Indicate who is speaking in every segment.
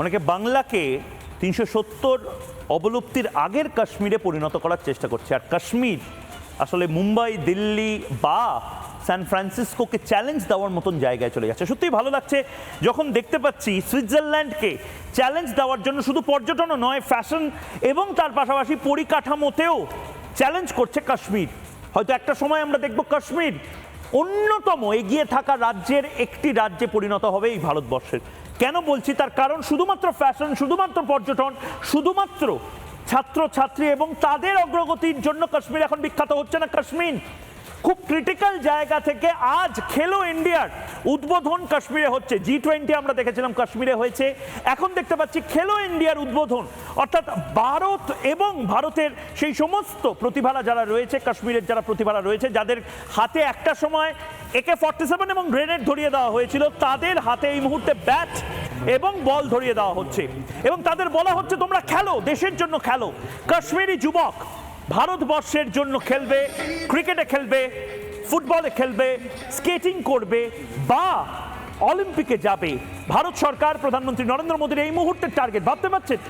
Speaker 1: অনেকে বাংলাকে তিনশো সত্তর অবলুপ্তির আগের কাশ্মীরে পরিণত করার চেষ্টা করছে। আর কাশ্মীর আসলে মুম্বাই, দিল্লি বা সান ফ্রান্সিসকোকে চ্যালেঞ্জ দেওয়ার মতন জায়গায় চলে যাচ্ছে। সত্যিই ভালো লাগছে যখন দেখতে পাচ্ছি সুইজারল্যান্ডকে চ্যালেঞ্জ দেওয়ার জন্য শুধু পর্যটনও নয় ফ্যাশন এবং তার পাশাপাশি পরিকাঠামোতেও চ্যালেঞ্জ করছে কাশ্মীর। হয়তো একটা সময় আমরা দেখব কাশ্মীর অন্যতম এগিয়ে থাকা রাজ্যের একটি রাজ্যে পরিণত হবে এই ভারতবর্ষের। কেন বলছি তার কারণ শুধুমাত্র ফ্যাশন শুধুমাত্র পর্যটন, শুধুমাত্র ছাত্র ছাত্রী এবং তাদের অগ্রগতির জন্য কাশ্মীর এখন বিখ্যাত হচ্ছে না কাশ্মীর। খুব ক্রিটিক্যাল জায়গা থেকে আজ খেলো ইন্ডিয়ার উদ্বোধন কাশ্মীরে হচ্ছে। জি টোয়েন্টি আমরা দেখেছিলাম কাশ্মীরে হয়েছে। এখন দেখতে পাচ্ছি খেলো ইন্ডিয়ার উদ্বোধন। অর্থাৎ ভারত এবং ভারতের সেই সমস্ত প্রতিভারা যারা রয়েছে, কাশ্মীরের যারা প্রতিভারা রয়েছে, যাদের হাতে একটা সময় একে ফর্টি সেভেন এবং গ্রেনেড ধরিয়ে দেওয়া হয়েছিল, তাদের হাতে এই মুহূর্তে ব্যাট এবং বল ধরিয়ে দেওয়া হচ্ছে। এবং তাদের বলা হচ্ছে, তোমরা খেলো, দেশের জন্য খেলো। কাশ্মীরি যুবক ভারতবর্ষের জন্য খেলবে ক্রিকেটে খেলবে ফুটবলে খেলবে, স্কেটিং করবে বা অলিম্পিকে যাবে। ভারত সরকার, প্রধানমন্ত্রী নরেন্দ্র মোদীর এই মুহূর্তের টার্গেট ভাবতে পারছেন?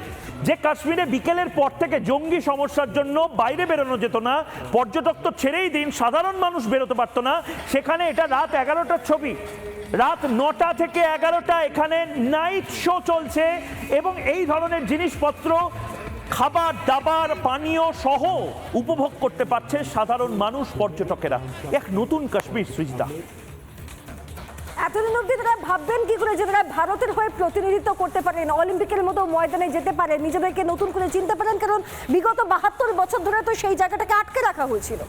Speaker 1: যে কাশ্মীরে বিকেলের পর থেকে জঙ্গি সমস্যার জন্য বাইরে বেরোনো যেত না, পর্যটক তো ছেড়েই দিন, সাধারণ মানুষ বেরোতে পারতো না, সেখানে এটা রাত এগারোটার ছবি। রাত নটা থেকে এগারোটা, এখানে নাইট শো চলছে এবং এই ধরনের জিনিসপত্র খাবার দাবার পানীয় সহ উপভোগ করতে পারছে সাধারণ মানুষ পর্যটকেরা। এক নতুন কাশ্মীর সৃষ্টা।
Speaker 2: এতদিন অব্দি তারা ভাববেন কি করে যে তারা ভারতের হয়ে প্রতিনিধিত্ব করতে পারেন? অলিম্পিকের মতো ময়দানে যেতে পারেন নিজেদেরকে নতুন করে চিনতে পারেন, কারণ বিগত বাহাত্তর বছর ধরে তো সেই জায়গাটাকে আটকে রাখা হয়েছিল।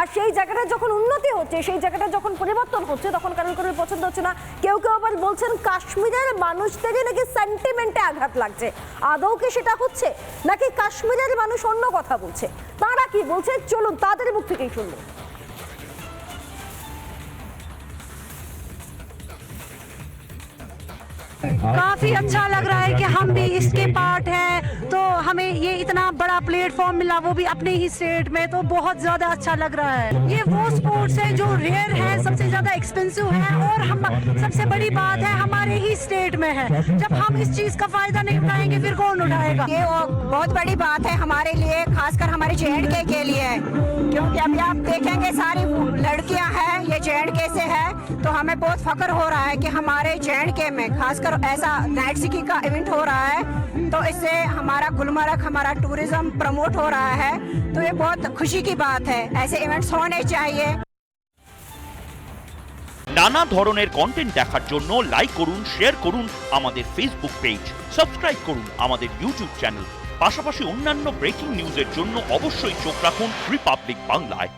Speaker 2: আর সেই জায়গাটা যখন উন্নতি হচ্ছে, সেই জায়গাটা যখন পরিবর্তন হচ্ছে, তখন কারণ কারোর পছন্দ হচ্ছে না। কেউ কেউ আবার বলছেন কাশ্মীরের মানুষদেরই নাকি সেন্টিমেন্টে আঘাত লাগছে। আদৌ কি সেটা হচ্ছে? নাকি কাশ্মীরের মানুষ অন্য কথা বলছে? তারা কি বলছে? চলুন তাদের মুখ থেকেই শুনব।
Speaker 3: काफ़ी अच्छा लग रहा है कि हम भी इसके पार्ट हैं। तो हमें ये इतना बड़ा प्लेटफॉर्म मिला वो भी अपने ही स्टेट में तो बहुत ज़्यादा अच्छा लग रहा है। ये वो स्पोर्ट्स है जो रेयर है सबसे ज़्यादा एक्सपेंसिव है और हम सबसे बड़ी बात है हमारे ही स्टेट में है। जब हम इस चीज़ का फ़ायदा नहीं उठाएँगे फिर कौन उठाएगा?
Speaker 4: ये बहुत बड़ी बात है हमारे लिए खासकर हमारे जे के के लिए। क्योंकि अभी आप देखेंगे सारी लड़कियाँ हैं ये जे के से है। तो हमें बहुत फख्र हो रहा है कि हमारे जे के में खासकर ऐसा नाइट सिटी का इवेंट हो रहा है तो इससे हमारा गुलमर्ग हमारा टूरिज्म प्रमोट हो रहा है तो ये बहुत खुशी की बात है ऐसे इवेंट्स होने चाहिए
Speaker 5: নানা ধরনের কন্টেন্ট দেখার জন্য লাইক করুন শেয়ার করুন আমাদের ফেসবুক পেজ সাবস্ক্রাইব করুন আমাদের ইউটিউব চ্যানেল পাশাপাশি অন্যান্য ব্রেকিং নিউজের জন্য অবশ্যই চোখ রাখুন রিপাবলিক বাংলায়